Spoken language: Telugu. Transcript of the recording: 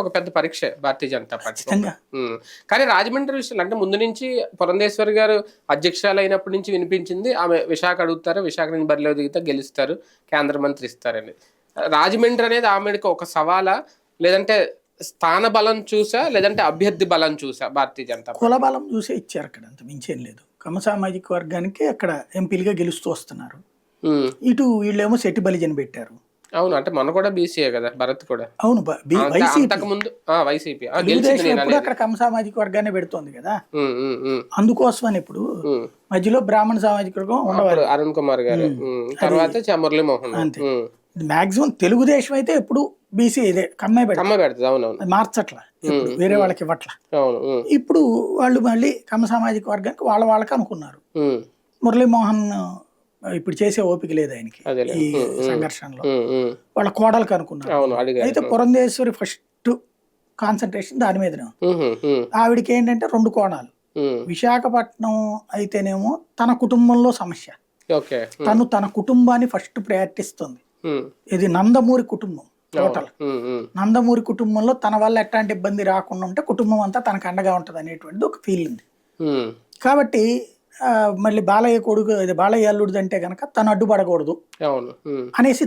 ఒక పెద్ద పరీక్ష భారతీయ జనతా పార్టీ. కానీ రాజమండ్రి విషయంలో అంటే ముందు నుంచి పురంధేశ్వరి గారు అధ్యక్షురాలు అయినప్పటి నుంచి వినిపించింది ఆమె విశాఖ అడుగుతారు విశాఖ నుంచి బరిలో దిగితే గెలుస్తారు కేంద్ర మంత్రి ఇస్తారని. రాజమండ్రి అనేది ఆమెకి ఒక సవాలా లేదంటే స్థాన బలం చూసా లేదంటే అభ్యర్థి బలం చూసా భారతీయ జనతా కుల బలం చూసే ఇచ్చారు అక్కడ అంత మించేం లేదు. కమ్మ సామాజిక వర్గానికి అక్కడ ఎంపీలుగా గెలుస్తూ వస్తున్నారు. ఇటు వీళ్ళేమో శెట్టి బలిజని పెట్టారు. అవును. అంటే మన కూడా బీసీఏ కదా భరత్ కూడా. అవును ముందు వైసీపీ తెలుగుదేశం ఎప్పుడు అక్కడ కమ్మ సామాజిక వర్గాన్ని పెడుతోంది కదా? అందుకోసమని ఇప్పుడు. మధ్యలో బ్రాహ్మణ సామాజిక వర్గం ఉండవాలి. అప్పుడు అరుణ్ కుమార్ గారు. తర్వాత చ- మురళీమోహన్ అంతే. మాక్సిమం తెలుగుదేశం అయితే ఎప్పుడు బీసీ ఇదే కమ్మే పెడతారు. అవునవును. మార్చట్ల. వేరే వాళ్ళకి ఇవ్వట్ల. ఇప్పుడు వాళ్ళు మళ్ళీ కమ్మ సామాజిక వర్గానికి వాళ్ళ వాళ్ళకి అనుకున్నారు. మురళీమోహన్ ఇప్పుడు చేసే ఓపిక లేదు ఆయనకి. ఈ సంఘర్షణలో. వాళ్ళ అవును అడిగారు. అయితే పురంధేశ్వరి ఫస్ట్ కాన్సన్ట్రేషన్ దాని మీదనే ఆవిడకి ఏంటంటే రెండు కోణాలు. విశాఖపట్నం అయితేనేమో తన కుటుంబంలో సమస్య. తను తన కుటుంబాన్ని ఫస్ట్ ప్రయారిటిస్తుంది. ఉమ్, ఇది నందమూరి కుటుంబం టోటల్. నందమూరి కుటుంబంలో తన వల్ల ఎట్లాంటి ఇబ్బంది రాకుండా ఉంటే కుటుంబం అంతా తనకు అండగా ఉంటుంది అనేటువంటిది ఒక ఫీల్ ఉంది. కాబట్టి మళ్ళీ బాలయ్య కొడుకు బాలయ్య అల్లుడిది అంటే కనుక తను అడ్డుపడకూడదు. అవును. అనేసి